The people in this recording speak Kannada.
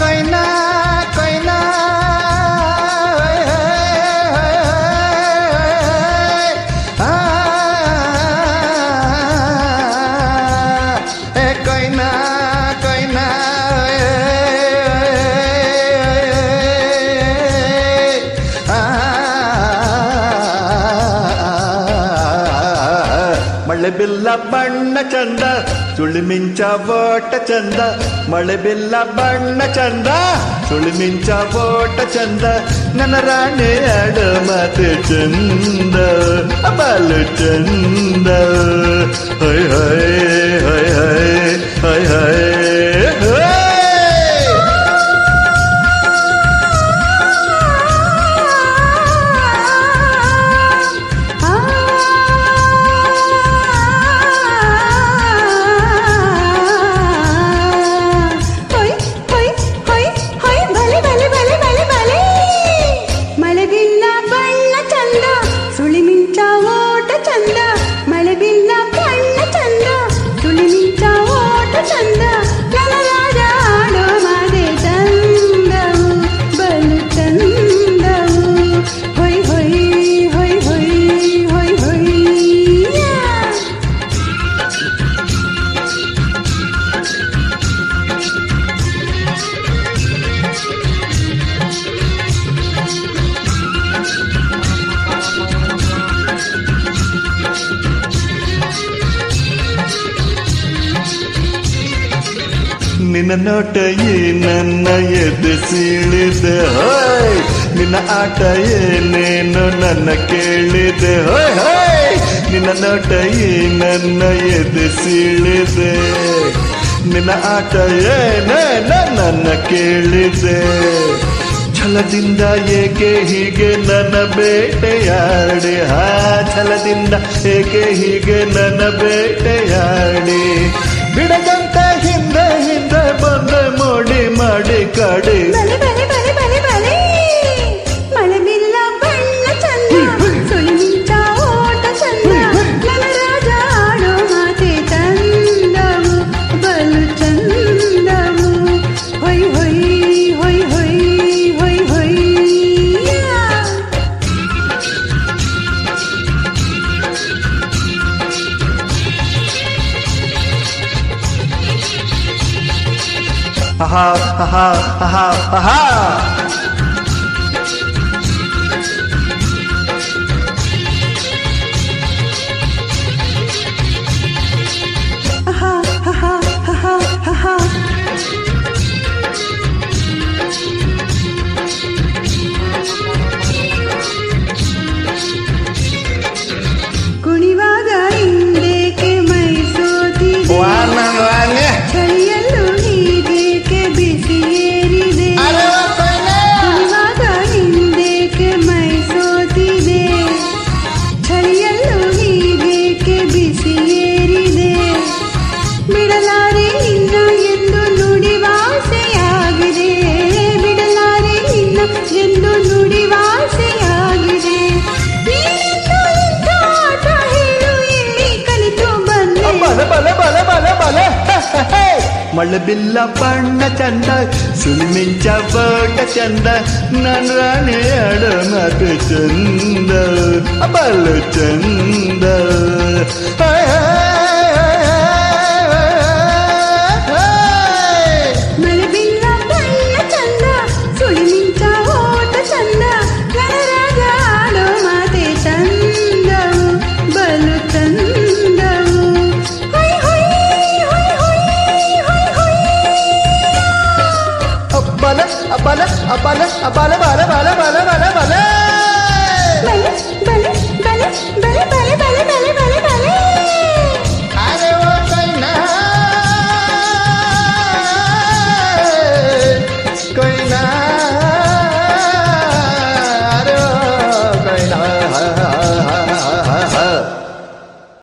কয়না ಮಳೆ ಬಿಲ್ಲ ಬಣ್ಣ ಚಂದ ಸುಳಿಮಿಂಚ ಓಟ ಚಂದ. ಮಳೆ ಬಿಲ್ಲ ಬಣ್ಣ ಚಂದ ಸುಳಿಮಿಂಚ ಓಟ ಚಂದ. ನನ್ನ ರಾಣಿ ಆಡ ಮಾತೆ ಚಂದ ಬಾಲು ಚಂದ. ಹೈ ಹೈ. ನಿನ್ನ ನೋಟ ಈ ನನ್ನ ಎದೆ ಸೀಳಿದೆ. ಹೋಯ್! ನಿನ್ನ ಆಟ ಏನೇನು ನನ್ನ ಕೇಳಿದೆ. ಹೋಯ್ ಹೋಯ್! ನಿನ್ನ ನೋಟ ಈ ನನ್ನ ಎದೆ ಸೀಳಿದೆ. ನಿನ್ನ ಆಟ ಏನೇನು ನನ್ನ ಕೇಳಿದೆ. ಛಲದಿಂದ ಏಕೆ ಹೀಗೆ ನನ್ನ ಬೇಟೆಯಾಡಿ? ಹಾ, ಛಲದಿಂದ ಏಕೆ ಹೀಗೆ ನನ್ನ ಬೇಟೆಯಾಡಿ? ಬಿಡದಂತ ಬಂದೆ ಮೋಡಿ ಮಾಡಿ ಕಾಡಿ aha, aha, aha, aha. ಬಿಲ್ಲ ಬಣ್ಣ ಚಂದ ಸುಳ್ಮಿಂಚ ಬೋಟ ಚಂದ ನನ್ನ ರಾಣಿ ಆಡ ಮಾತು ಚಂದ ಬಲು ಚಂದ බල බල බල බල